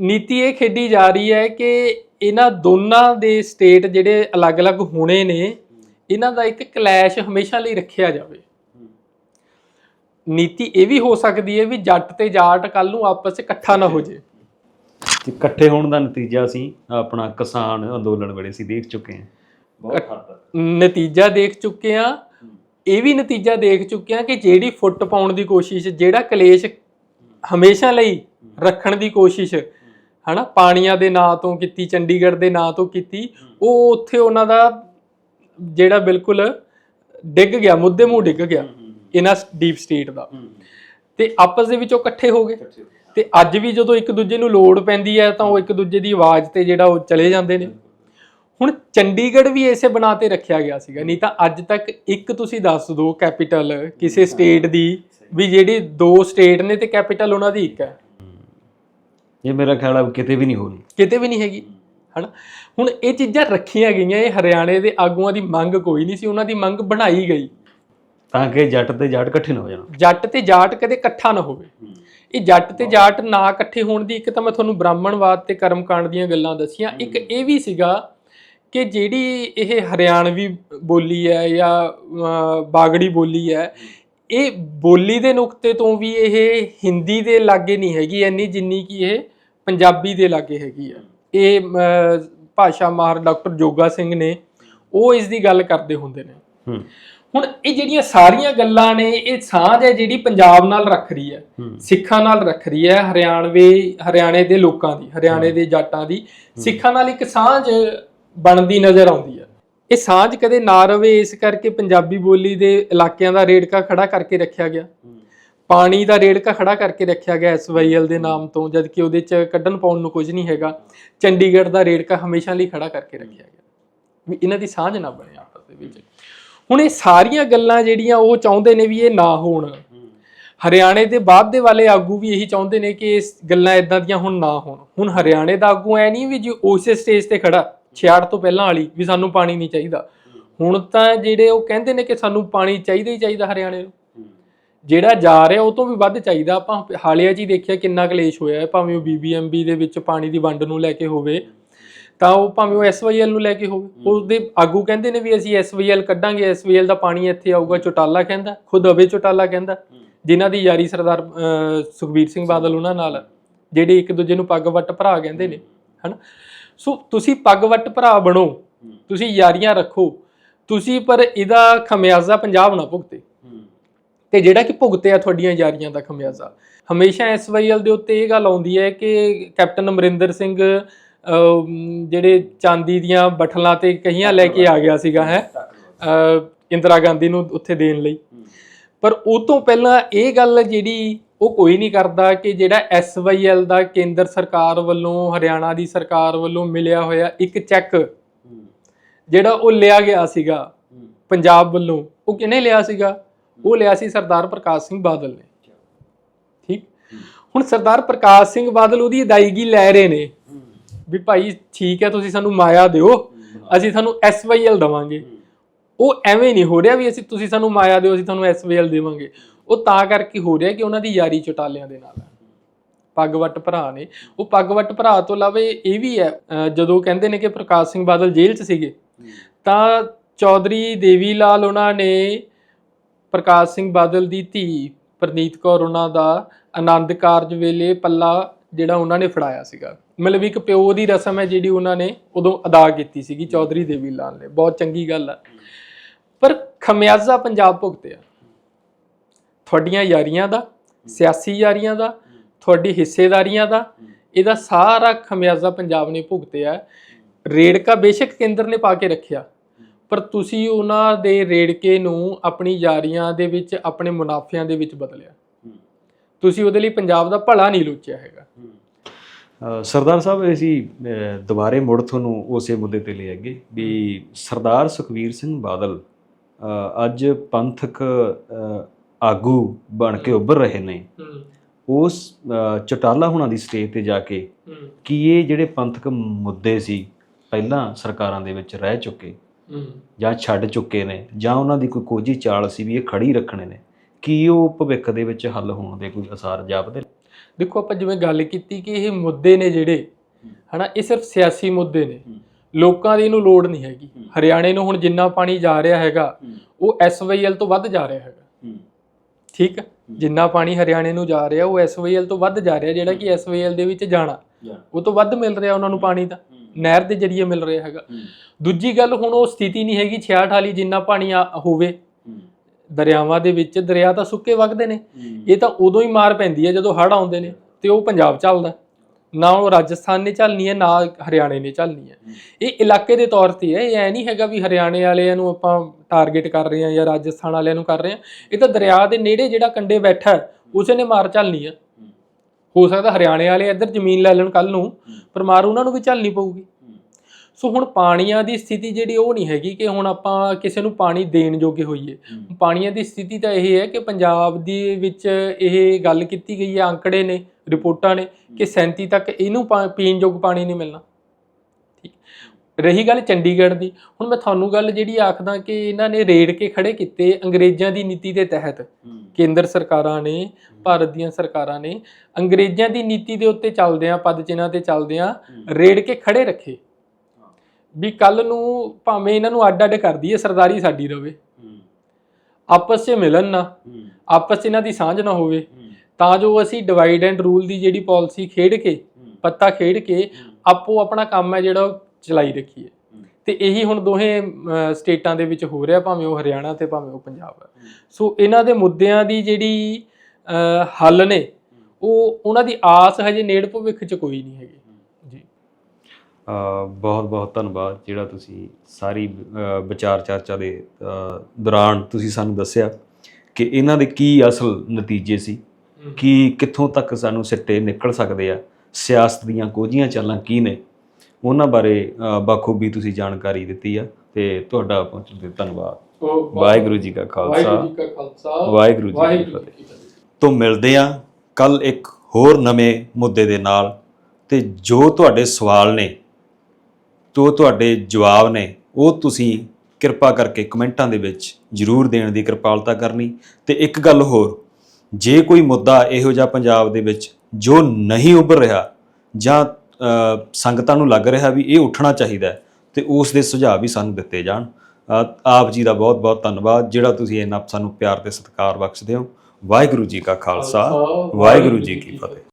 ਨੀਤੀ ਇਹ ਖੇਡੀ ਜਾ ਰਹੀ ਹੈ ਕਿ ਇਹਨਾਂ ਦੋਨਾਂ ਦੇ ਸਟੇਟ ਜਿਹੜੇ ਅਲੱਗ-ਅਲੱਗ ਹੋਣੇ ਨੇ ਇਹਨਾਂ ਦਾ ਇੱਕ ਕਲੈਸ਼ ਹਮੇਸ਼ਾ ਲਈ ਰੱਖਿਆ ਜਾਵੇ। ਨੀਤੀ ਇਹ ਵੀ ਹੋ ਸਕਦੀ ਹੈ ਵੀ ਜੱਟ ਤੇ ਜਾਟ ਕੱਲ ਨੂੰ ਆਪਸ 'ਚ ਇਕੱਠਾ ਨਾ ਹੋ ਜੇ। ਤੇ ਇਕੱਠੇ ਹੋਣ ਦਾ ਨਤੀਜਾ ਅਸੀਂ ਆਪਣਾ ਕਿਸਾਨ ਅੰਦੋਲਨ ਵੇਲੇ ਸੀ ਦੇਖ ਚੁੱਕੇ ਹਾਂ। ਬਹੁਤ ਹੱਦ ਤੱਕ। ਨਤੀਜਾ ਦੇਖ ਚੁੱਕੇ ਆ ਇਹ ਵੀ ਨਤੀਜਾ ਦੇਖ ਚੁੱਕੇ ਆ ਕਿ ਜਿਹੜੀ ਫੁੱਟ ਪਾਉਣ ਦੀ ਕੋਸ਼ਿਸ਼ ਜਿਹੜਾ ਕਲੇਸ਼ ਹਮੇਸ਼ਾ ਲਈ ਰੱਖਣ ਦੀ ਕੋਸ਼ਿਸ਼ ਹਨਾ ਪਾਣੀਆਂ ਦੇ ਨਾਂ ਤੋਂ ਕੀਤੀ ਚੰਡੀਗੜ੍ਹ ਦੇ ਨਾਂ ਤੋਂ ਕੀਤੀ ਉਹ ਉੱਥੇ ਉਹਨਾਂ ਦਾ ਜਿਹੜਾ ਬਿਲਕੁਲ ਡਿੱਗ ਗਿਆ ਮੁੱਦੇ ਮੂੰਹ ਡਿੱਗ ਗਿਆ। ਇਹਨਾਂ ਡੀਪ ਸਟੇਟ ਦਾ। ਤੇ ਆਪਸ ਦੇ ਵਿੱਚ ਉਹ ਇਕੱਠੇ ਹੋ ਗਏ। ਤੇ ਅੱਜ ਵੀ ਜਦੋਂ ਇੱਕ ਦੂਜੇ ਨੂੰ ਲੋੜ ਪੈਂਦੀ ਹੈ ਤਾਂ ਉਹ ਇੱਕ ਦੂਜੇ ਦੀ ਆਵਾਜ਼ ਤੇ ਜਿਹੜਾ ਉਹ ਚਲੇ ਜਾਂਦੇ ਨੇ। ਹੁਣ ਚੰਡੀਗੜ੍ਹ ਵੀ ਇਸੇ ਬਣਾ ਤੇ ਰੱਖਿਆ ਗਿਆ ਸੀਗਾ। ਨਹੀਂ ਤਾਂ ਅੱਜ ਤੱਕ ਇੱਕ ਤੁਸੀਂ ਦੱਸ ਦਿਓ ਕੈਪੀਟਲ ਕਿਸੇ ਸਟੇਟ ਦੀ ਵੀ ਜਿਹੜੀ ਦੋ ਸਟੇਟ ਨੇ ਤੇ ਕੈਪੀਟਲ ਉਹਨਾਂ ਦੀ ਇੱਕ ਹੈ। ਇਹ ਮੇਰਾ ਖਿਆਲ ਹੈ ਕਿਤੇ ਵੀ ਨਹੀਂ ਹੋਣੀ। ਕਿਤੇ ਵੀ ਨਹੀਂ ਹੈਗੀ ਹਨਾ? ਹੁਣ ਇਹ ਚੀਜ਼ਾਂ ਰੱਖੀਆਂ ਗਈਆਂ ਇਹ ਹਰਿਆਣੇ ਦੇ ਆਗੂਆਂ ਦੀ ਮੰਗ ਕੋਈ ਨਹੀਂ ਸੀ। ਉਹਨਾਂ ਦੀ ਮੰਗ ਬਣਾਈ ਗਈ। ਤਾਂ ਕਿ ਜੱਟ ਤੇ ਜਾਟ ਇਕੱਠੇ ਨਾ ਹੋ ਜਾਣ। ਜੱਟ ਤੇ ਜਾਟ ਕਦੇ ਇਕੱਠਾ ਨਾ ਹੋਵੇ। ਇਹ ਜੱਟ ਤੇ ਜਾਟ ਨਾ ਇਕੱਠੇ ਹੋਣ ਦੀ ਇੱਕ ਤਾਂ ਮੈਂ ਤੁਹਾਨੂੰ ਬ੍ਰਾਹਮਣਵਾਦ ਤੇ ਕਰਮਕਾਂਡ ਦੀਆਂ ਗੱਲਾਂ ਦੱਸੀਆਂ। ਇੱਕ ਇਹ ਵੀ ਸੀਗਾ ਕਿ ਜਿਹੜੀ ਇਹ ਹਰਿਆਣਵੀ ਬੋਲੀ ਹੈ ਜਾਂ ਬਾਗੜੀ ਬੋਲੀ ਹੈ ਇਹ ਬੋਲੀ ਦੇ ਨੁਕਤੇ ਤੋਂ ਵੀ ਇਹ ਹਿੰਦੀ ਦੇ ਲਾਗੇ ਨਹੀਂ ਹੈਗੀ ਇੰਨੀ ਜਿੰਨੀ ਕਿ ਇਹ ਪੰਜਾਬੀ ਦੇ ਲਾਗੇ ਹੈਗੀ ਆ। ਇਹ ਭਾਸ਼ਾ ਮਾਹਰ ਡਾਕਟਰ ਜੋਗਾ ਸਿੰਘ ਨੇ ਉਹ ਇਸ ਦੀ ਗੱਲ ਕਰਦੇ ਹੁੰਦੇ ਨੇ। ਹੂੰ। ਹੁਣ ਇਹ ਜਿਹੜੀਆਂ ਸਾਰੀਆਂ ਗੱਲਾਂ ਨੇ ਇਹ ਸਾਂਝ ਹੈ ਜਿਹੜੀ ਪੰਜਾਬ ਨਾਲ ਰੱਖ ਰਹੀ ਹੈ ਸਿੱਖਾਂ ਨਾਲ ਰੱਖ ਰਹੀ ਹੈ ਹਰਿਆਣਵੇ ਹਰਿਆਣੇ ਦੇ ਲੋਕਾਂ ਦੀ ਹਰਿਆਣੇ ਦੇ ਜਾਟਾਂ ਦੀ। ਸਿੱਖਾਂ ਨਾਲ ਇੱਕ ਸਾਂਝ ਬਣਦੀ ਨਜ਼ਰ ਆਉਂਦੀ ਹੈ। ਇਹ ਸਾਂਝ ਕਦੇ ਨਾ ਰਵੇ ਇਸ ਕਰਕੇ ਪੰਜਾਬੀ ਬੋਲੀ ਦੇ ਇਲਾਕਿਆਂ ਦਾ ਰੇੜਕਾ ਖੜਾ ਕਰਕੇ ਰੱਖਿਆ ਗਿਆ। ਪਾਣੀ ਦਾ ਰੇੜਕਾ ਖੜਾ ਕਰਕੇ ਰੱਖਿਆ ਗਿਆ ਐਸਵਾਈਐਲ ਦੇ ਨਾਮ ਤੋਂ ਜਦ ਕਿ ਉਹਦੇ ਚ ਕੱਢਣ ਪਾਉਣ ਨੂੰ ਕੁਝ ਨਹੀਂ ਹੈਗਾ। ਚੰਡੀਗੜ੍ਹ ਦਾ ਰੇੜਕਾ ਹਮੇਸ਼ਾ ਲਈ ਖੜਾ ਕਰਕੇ ਰੱਖਿਆ ਗਿਆ। ਵੀ ਇਹਨਾਂ ਦੀ ਸਾਂਝ ਨਾ ਬਣੇ ਆਪਸ ਦੇ ਵਿੱਚ। ਹੁਣ ਇਹ ਸਾਰੀਆਂ ਗੱਲਾਂ ਜਿਹੜੀਆਂ ਉਹ ਚਾਹੁੰਦੇ ਨੇ ਵੀ ਇਹ ਨਾ ਹੋਣ। ਹਰਿਆਣੇ ਦੇ ਬਾਅਦ ਦੇ ਵਾਲੇ ਆਗੂ ਵੀ ਇਹੀ ਚਾਹੁੰਦੇ ਨੇ ਕਿ ਇਸ ਗੱਲਾਂ ਇਦਾਂ ਦੀਆਂ ਹੁਣ ਨਾ ਹੋਣ। ਹੁਣ ਹਰਿਆਣੇ ਦਾ ਆਗੂ ਐ ਨਹੀਂ ਵੀ ਜੀ ਉਸੇ ਸਟੇਜ ਤੇ ਖੜਾ 66 ਤੋਂ ਪਹਿਲਾਂ ਵਾਲੀ ਵੀ ਸਾਨੂੰ ਪਾਣੀ ਨਹੀਂ ਚਾਹੀਦਾ। ਹੁਣ ਤਾਂ ਜਿਹੜੇ ਉਹ ਕਹਿੰਦੇ ਨੇ ਕਿ ਸਾਨੂੰ ਪਾਣੀ ਚਾਹੀਦਾ ਹੀ ਚਾਹੀਦਾ ਹਰਿਆਣੇ ਨੂੰ। ਜਿਹੜਾ ਜਾ ਰਿਹਾ ਉਹ ਤੋਂ ਵੀ ਵੱਧ ਚਾਹੀਦਾ। ਆਪਾਂ ਹਾਲਿਆ 'ਚ ਹੀ ਦੇਖਿਆ ਕਿੰਨਾ ਕਲੇਸ਼ ਹੋਇਆ ਭਾਵੇਂ ਉਹ ਬੀਬੀਐਮਬੀ ਦੇ ਵਿੱਚ ਪਾਣੀ ਦੀ ਵੰਡ ਨੂੰ ਲੈ ਕੇ ਹੋਵੇ ਤਾਂ ਉਹ ਭਾਵੇਂ ਉਹ ਐਸਵਾਈਐਲ ਨੂੰ ਲੈ ਕੇ ਹੋਵੇ। ਉਹਦੇ ਆਗੂ ਕਹਿੰਦੇ ਨੇ ਵੀ ਅਸੀਂ ਐਸਵਾਈਐਲ ਕੱਢਾਂਗੇ ਐਸਵਾਈਐਲ ਦਾ ਪਾਣੀ ਇੱਥੇ ਆਊਗਾ ਚੋਟਾਲਾ ਕਹਿੰਦਾ ਖੁਦ ਅਵੇ ਚੋਟਾਲਾ ਕਹਿੰਦਾ। ਜਿਨ੍ਹਾਂ ਦੀ ਯਾਰੀ ਸਰਦਾਰ ਸੁਖਬੀਰ ਸਿੰਘ ਬਾਦਲ ਉਹਨਾਂ ਨਾਲ ਆ, ਜਿਹੜੇ ਇੱਕ ਦੂਜੇ ਨੂੰ ਪੱਗ ਵੱਟ ਭਰਾ ਕਹਿੰਦੇ ਨੇ ਹਨਾ? ਸੋ ਤੁਸੀਂ ਪੱਗ ਵੱਟ ਭਰਾ ਬਣੋ ਤੁਸੀਂ ਯਾਰੀਆਂ ਰੱਖੋ ਤੁਸੀਂ ਪਰ ਇਹਦਾ ਖਮਿਆਜ਼ਾ ਪੰਜਾਬ ਨਾ ਭੁਗਤੇ। ਤੇ ਜਿਹੜਾ ਕਿ ਭੁਗਤਿਆ ਤੁਹਾਡੀਆਂ ਯਾਰੀਆਂ ਦਾ ਖਮਿਆਜ਼ਾ। ਹਮੇਸ਼ਾ ਐਸਵਾਈਐਲ ਦੇ ਉੱਤੇ ਇਹ ਗੱਲ ਆਉਂਦੀ ਹੈ ਕਿ ਕੈਪਟਨ ਅਮਰਿੰਦਰ ਸਿੰਘ ਜਿਹੜੇ ਚਾਂਦੀ ਦੀਆਂ ਬਠਲਾਂ ਤੇ ਕਹੀਆਂ ਲੈ ਕੇ ਆ ਗਿਆ ਸੀਗਾ, ਹੈ? ਇੰਦਰਾ ਗਾਂਧੀ ਨੂੰ ਉੱਥੇ ਦੇਣ ਲਈ। ਪਰ ਉਹ ਤੋਂ ਪਹਿਲਾਂ ਇਹ ਗੱਲ ਜਿਹੜੀ ਉਹ ਕੋਈ ਨਹੀਂ ਕਰਦਾ ਕਿ ਜਿਹੜਾ ਐਸਵਾਈਐਲ ਦਾ ਕੇਂਦਰ ਸਰਕਾਰ ਵੱਲੋਂ, ਹਰਿਆਣਾ ਦੀ ਸਰਕਾਰ ਵੱਲੋਂ ਮਿਲਿਆ ਹੋਇਆ ਇੱਕ ਚੈੱਕ ਜਿਹੜਾ ਉਹ ਲਿਆ ਗਿਆ ਸੀਗਾ, ਪੰਜਾਬ ਵੱਲੋਂ, ਉਹ ਕਿਹਨੇ ਲਿਆ ਸੀਗਾ? ਉਹ ਲਿਆ ਸੀ ਸਰਦਾਰ ਪ੍ਰਕਾਸ਼ ਸਿੰਘ ਬਾਦਲ ਨੇ। ਠੀਕ? ਹੁਣ ਸਰਦਾਰ ਪ੍ਰਕਾਸ਼ ਸਿੰਘ ਬਾਦਲ ਉਹਦੀ ਅਦਾਇਗੀ ਲੈ ਰਹੇ ਨੇ। ਵੀ ਭਾਈ ਠੀਕ ਹੈ ਤੁਸੀਂ ਸਾਨੂੰ ਮਾਇਆ ਦਿਓ। ਅਸੀਂ ਤੁਹਾਨੂੰ ਐਸਵਾਈਐਲ ਦਵਾਂਗੇ। ਉਹ ਐਵੇਂ ਨਹੀਂ ਹੋ ਰਿਹਾ ਵੀ ਅਸੀਂ ਤੁਸੀਂ ਸਾਨੂੰ ਮਾਇਆ ਦਿਓ ਅਸੀਂ ਤੁਹਾਨੂੰ ਐਸਵਾਈਐਲ ਦੇਵਾਂਗੇ। ਉਹ ਤਾਂ ਕਰਕੇ ਹੋ ਰਿਹਾ ਕਿ ਉਹਨਾਂ ਦੀ ਯਾਰੀ ਚਟਾਲਿਆਂ ਦੇ ਨਾਲ ਹੈ। ਪੱਗ ਵੱਟ ਭਰਾ ਨੇ। ਉਹ ਪੱਗ ਵੱਟ ਭਰਾ ਤੋਂ ਇਲਾਵਾ ਇਹ ਵੀ ਹੈ ਜਦੋਂ ਕਹਿੰਦੇ ਨੇ ਕਿ ਪ੍ਰਕਾਸ਼ ਸਿੰਘ ਬਾਦਲ ਜੇਲ੍ਹ 'ਚ ਸੀਗੇ ਤਾਂ ਚੌਧਰੀ ਦੇਵੀ ਲਾਲ ਉਹਨਾਂ ਨੇ ਪ੍ਰਕਾਸ਼ ਸਿੰਘ ਬਾਦਲ ਦੀ ਧੀ ਪ੍ਰਨੀਤ ਕੌਰ ਉਹਨਾਂ ਦਾ ਆਨੰਦ ਕਾਰਜ ਵੇਲੇ ਪੱਲਾ ਜਿਹੜਾ ਉਹਨਾਂ ਨੇ ਫੜਾਇਆ ਸੀਗਾ। ਮਤਲਬ ਇੱਕ ਪਿਓ ਦੀ ਰਸਮ ਹੈ ਜਿਹੜੀ ਉਹਨਾਂ ਨੇ ਉਦੋਂ ਅਦਾ ਕੀਤੀ ਸੀਗੀ ਚੌਧਰੀ ਦੇਵੀ ਲਾਲ ਨੇ। ਬਹੁਤ ਚੰਗੀ ਗੱਲ ਹੈ ਪਰ ਖਮਿਆਜ਼ਾ ਪੰਜਾਬ ਭੁਗਤਿਆ ਤੁਹਾਡੀਆਂ ਯਾਰੀਆਂ ਦਾ ਸਿਆਸੀ ਯਾਰੀਆਂ ਦਾ ਤੁਹਾਡੀ ਹਿੱਸੇਦਾਰੀਆਂ ਦਾ ਇਹਦਾ ਸਾਰਾ ਖਮਿਆਜ਼ਾ ਪੰਜਾਬ ਨੇ ਭੁਗਤਿਆ ਰੇੜਕਾ ਬੇਸ਼ੱਕ ਕੇਂਦਰ ਨੇ ਪਾ ਕੇ ਰੱਖਿਆ। ਪਰ ਤੁਸੀਂ ਉਹਨਾਂ ਦੇ ਰੇੜਕੇ ਨੂੰ ਆਪਣੀ ਯਾਰੀਆਂ ਦੇ ਵਿੱਚ ਆਪਣੇ ਮੁਨਾਫਿਆਂ ਦੇ ਵਿੱਚ ਬਦਲਿਆ। ਤੁਸੀਂ ਉਹਦੇ ਲਈ ਪੰਜਾਬ ਦਾ ਭਲਾ ਨਹੀਂ ਲੋਚਿਆ ਹੈਗਾ। ਸਰਦਾਰ ਸਾਹਿਬ ਅਸੀਂ ਦੁਬਾਰੇ ਮੁੜ ਤੁਹਾਨੂੰ ਉਸੇ ਮੁੱਦੇ ਤੇ ਲੈ ਆਗੇ ਵੀ ਸਰਦਾਰ ਸੁਖਵੀਰ ਸਿੰਘ ਬਾਦਲ ਅੱਜ ਪੰਥਕ ਆਗੂ ਬਣ ਕੇ ਉੱਭਰ ਰਹੇ ਨੇ। ਉਸ ਚਟਾਲਾ ਹੁਣਾਂ ਦੀ ਸਟੇਜ ਤੇ ਜਾ ਕੇ ਕੀ ਇਹ ਜਿਹੜੇ ਪੰਥਕ ਮੁੱਦੇ ਸੀ ਪਹਿਲਾਂ ਸਰਕਾਰਾਂ ਦੇ ਵਿੱਚ ਰਹਿ ਚੁੱਕੇ ਜਾਂ ਛੱਡ ਚੁੱਕੇ ਨੇ ਜਾਂ ਉਹਨਾਂ ਦੀ ਕੋਈ ਕੋਝੀ ਚਾਲ ਸੀ ਵੀ ਇਹ ਖੜੀ ਰੱਖਣੇ ਨੇ ਕੀ ਉਹ ਭਵਿੱਖ ਦੇ ਵਿੱਚ ਹੱਲ ਹੋਣ ਦੇ ਕੋਈ ਅਸਾਰ ਜਾਪਦੇ ਦੇਖੋ ਆਪਾਂ ਜਿਵੇਂ ਗੱਲ ਕੀਤੀ ਕਿ ਇਹ ਮੁੱਦੇ ਨੇ ਜਿਹੜੇ ਹਨਾ ਇਹ ਸਿਰਫ ਸਿਆਸੀ ਮੁੱਦੇ ਨੇ। ਲੋਕਾਂ ਦੀ ਇਹਨੂੰ ਲੋੜ ਨਹੀਂ ਹੈਗੀ। ਹਰਿਆਣੇ ਨੂੰ ਹੁਣ ਜਿੰਨਾ ਪਾਣੀ ਜਾ ਰਿਹਾ ਹੈਗਾ ਉਹ ਐਸਵਾਈਐਲ ਤੋਂ ਵੱਧ ਜਾ ਰਿਹਾ ਹੈਗਾ। ਠੀਕ ਜਿੰਨਾ ਪਾਣੀ ਹਰਿਆਣੇ ਨੂੰ ਜਾ ਰਿਹਾ ਉਹ ਐਸਵਾਈਐਲ ਤੋਂ ਵੱਧ ਜਾ ਰਿਹਾ ਜਿਹੜਾ ਕਿ ਐਸਵਾਈਐਲ ਦੇ ਵਿੱਚ ਜਾਣਾ। ਉਹ ਤੋਂ ਵੱਧ ਮਿਲ ਰਿਹਾ ਉਹਨਾਂ ਨੂੰ ਪਾਣੀ ਦਾ। ਨਹਿਰ ਦੇ ਜਰੀਏ ਮਿਲ ਰਿਹਾ ਹੈਗਾ। ਦੂਜੀ ਗੱਲ ਹੁਣ ਉਹ ਸਥਿਤੀ ਨਹੀਂ ਹੈਗੀ 66 ਵਾਲੀ ਜਿੰਨਾ ਪਾਣੀ ਹੋਵੇ ਦਰਿਆਵਾਂ ਦੇ ਵਿੱਚ ਦਰਿਆ ਤਾਂ ਸੁੱਕੇ ਵਗਦੇ ਨੇ। ਇਹ ਤਾਂ ਉਦੋਂ ਹੀ ਮਾਰ ਪੈਂਦੀ ਹੈ ਜਦੋਂ ਹੜ੍ਹ ਆਉਂਦੇ ਨੇ ਤੇ ਉਹ ਪੰਜਾਬ ਚੱਲਦਾ ਨਾ ਉਹ ਰਾਜਸਥਾਨ ਨੇ ਚੱਲਣੀ ਹੈ ਨਾ ਹਰਿਆਣੇ ਨੇ ਚੱਲਣੀ ਹੈ। ਇਹ ਇਲਾਕੇ ਦੇ ਤੌਰ ਤੇ ਹੈ ਇਹ ਐ ਨਹੀਂ ਹੈਗਾ ਵੀ ਹਰਿਆਣੇ ਵਾਲਿਆਂ ਨੂੰ ਆਪਾਂ ਟਾਰਗੇਟ ਕਰ ਰਹੇ ਹਾਂ ਜਾਂ ਰਾਜਸਥਾਨ ਵਾਲਿਆਂ ਨੂੰ ਕਰ ਰਹੇ ਹਾਂ। ਇਹ ਤਾਂ ਦਰਿਆ ਦੇ ਨੇੜੇ ਜਿਹੜਾ ਕੰਡੇ ਬੈਠਾ ਉਸੇ ਨੇ ਮਾਰ ਚੱਲਣੀ ਹੈ। ਹੋ। ਸਕਦਾ ਹਰਿਆਣੇ ਵਾਲੇ ਇੱਧਰ ਜ਼ਮੀਨ ਲੈ ਲੈਣ ਕੱਲ ਨੂੰ ਪਰ ਮਾਰ ਉਹਨਾਂ ਨੂੰ ਵੀ ਝੱਲਣੀ ਪਊਗੀ। ਸੋ ਹੁਣ ਪਾਣੀਆਂ ਦੀ ਸਥਿਤੀ ਜਿਹੜੀ ਉਹ ਨਹੀਂ ਹੈਗੀ ਕਿ ਹੁਣ ਆਪਾਂ ਕਿਸੇ ਨੂੰ ਪਾਣੀ ਦੇਣ ਜੋਗੇ ਹੋਈਏ। ਪਾਣੀਆਂ ਦੀ ਸਥਿਤੀ ਤਾਂ ਇਹ ਹੈ ਕਿ ਪੰਜਾਬ ਦੇ ਵਿੱਚ ਇਹ ਗੱਲ ਕੀਤੀ ਗਈ ਹੈ ਅੰਕੜੇ ਨੇ ਰਿਪੋਰਟਾਂ ਨੇ ਕਿ 37 ਤੱਕ ਇਹਨੂੰ ਪੀਣ ਯੋਗ ਪਾਣੀ ਨਹੀਂ ਮਿਲਣਾ। ਠੀਕ। ਰਹੀ ਗੱਲ ਚੰਡੀਗੜ੍ਹ ਦੀ ਹੁਣ ਮੈਂ ਤੁਹਾਨੂੰ ਗੱਲ ਜਿਹੜੀ ਆਖਦਾ ਕਿ ਇਹਨਾਂ ਨੇ ਰੇੜ ਕੇ ਖੜੇ ਕੀਤੇ ਅੰਗਰੇਜ਼ਾਂ ਦੀ ਨੀਤੀ ਦੇ ਤਹਿਤ। ਕੇਂਦਰ ਸਰਕਾਰਾਂ ਨੇ ਭਾਰਤ ਦੀਆਂ ਸਰਕਾਰਾਂ ਨੇ ਅੰਗਰੇਜ਼ਾਂ ਦੀ ਨੀਤੀ ਦੇ ਉੱਤੇ ਚੱਲਦਿਆਂ ਪਦ ਚਿੰਨ੍ਹਾਂ ਤੇ ਚੱਲਦਿਆਂ ਰੇੜ ਕੇ ਖੜੇ ਰੱਖੇ। ਵੀ ਕੱਲ ਨੂੰ ਭਾਵੇਂ ਇਹਨਾਂ ਨੂੰ ਅੱਡ ਅੱਡ ਕਰ ਦਈਏ ਸਰਦਾਰੀ ਸਾਡੀ ਰਵੇ। ਆਪਸ 'ਚ ਮਿਲਣ ਨਾ ਆਪਸ 'ਚ ਇਹਨਾਂ ਦੀ ਸਾਂਝ ਨਾ ਹੋਵੇ। ਤਾਂ ਜੋ ਅਸੀਂ ਡਿਵਾਈਡ ਐਂਡ ਰੂਲ ਦੀ ਜਿਹੜੀ ਪਾਲਿਸੀ ਖੇਡ ਕੇ ਪੱਤਾ ਖੇਡ ਕੇ ਆਪੋ ਆਪਣਾ ਕੰਮ ਹੈ ਜਿਹੜਾ ਚਲਾਈ ਰੱਖੀਏ। ਤੇ ਇਹੀ ਹੁਣ ਦੋਹੇ ਸਟੇਟਾਂ ਦੇ ਵਿੱਚ ਹੋ ਰਿਹਾ ਭਾਵੇਂ ਉਹ ਹਰਿਆਣਾ ਤੇ ਭਾਵੇਂ ਉਹ ਪੰਜਾਬ। ਹੈ। ਸੋ ਇਹਨਾਂ ਦੇ ਮੁੱਦਿਆਂ ਦੀ ਜਿਹੜੀ ਹੱਲ ਨੇ ਉਹ ਉਹਨਾਂ ਦੀ ਆਸ ਹਜੇ ਨੇੜ ਭਵਿੱਖ 'ਚ ਕੋਈ ਨਹੀਂ ਹੈਗੀ। ਬਹੁਤ ਬਹੁਤ ਧੰਨਵਾਦ ਜਿਹੜਾ ਤੁਸੀਂ ਸਾਰੀ ਵਿਚਾਰ ਚਰਚਾ ਦੇ ਦੌਰਾਨ ਤੁਸੀਂ ਸਾਨੂੰ ਦੱਸਿਆ ਕਿ ਇਹਨਾਂ ਦੇ ਕੀ ਅਸਲ ਨਤੀਜੇ ਸੀ ਕਿ ਕਿੱਥੋਂ ਤੱਕ ਸਾਨੂੰ ਸਿੱਟੇ ਨਿਕਲ ਸਕਦੇ ਆ ਸਿਆਸਤ ਦੀਆਂ ਕੋਝੀਆਂ ਚਾਲਾਂ ਕੀ ਨੇ ਉਹਨਾਂ ਬਾਰੇ ਬਾਖੂਬੀ ਤੁਸੀਂ ਜਾਣਕਾਰੀ ਦਿੱਤੀ ਆ ਤੇ ਤੁਹਾਡਾ ਪਹੁੰਚਣ ਤੇ ਧੰਨਵਾਦ। ਵਾਹਿਗੁਰੂ ਜੀ ਕਾ ਖਾਲਸਾ। ਵਾਹਿਗੁਰੂ ਜੀ ਕੀ ਫਤਿਹ। ਤੋਂ ਮਿਲਦੇ ਆ ਕੱਲ ਇੱਕ ਹੋਰ ਨਵੇਂ ਮੁੱਦੇ ਦੇ ਨਾਲ ਤੇ ਜੋ ਤੁਹਾਡੇ ਸਵਾਲ ਨੇ ਜੋ ਤੁਹਾਡੇ ਜਵਾਬ ਨੇ ਉਹ ਤੁਸੀਂ ਕਿਰਪਾ ਕਰਕੇ ਕਮੈਂਟਾਂ ਦੇ ਵਿੱਚ ਜਰੂਰ ਦੇਣ ਦੀ ਕਿਰਪਾਲਤਾ ਕਰਨੀ। ਤੇ ਇੱਕ ਗੱਲ ਹੋਰ ਜੇ ਕੋਈ ਮੁੱਦਾ ਇਹੋ ਜਿਹਾ ਪੰਜਾਬ ਦੇ ਵਿੱਚ ਜੋ ਨਹੀਂ ਉੱਭਰ ਰਿਹਾ ਜਾਂ ਸੰਗਤਾਂ ਨੂੰ ਲੱਗ ਰਿਹਾ ਵੀ ਇਹ ਉੱਠਣਾ ਚਾਹੀਦਾ ਤੇ ਉਸ ਦੇ ਸੁਝਾਅ ਵੀ ਸਾਨੂੰ ਦਿੱਤੇ ਜਾਣ। ਆਪ ਜੀ ਦਾ ਬਹੁਤ ਬਹੁਤ ਧੰਨਵਾਦ ਜਿਹੜਾ ਤੁਸੀਂ ਇੰਨਾ ਸਾਨੂੰ ਪਿਆਰ ਤੇ ਸਤਿਕਾਰ ਬਖਸ਼ਦੇ ਹੋ। ਵਾਹਿਗੁਰੂ ਜੀ ਕਾ ਖਾਲਸਾ ਵਾਹਿਗੁਰੂ ਜੀ ਕੀ ਫਤਿਹ।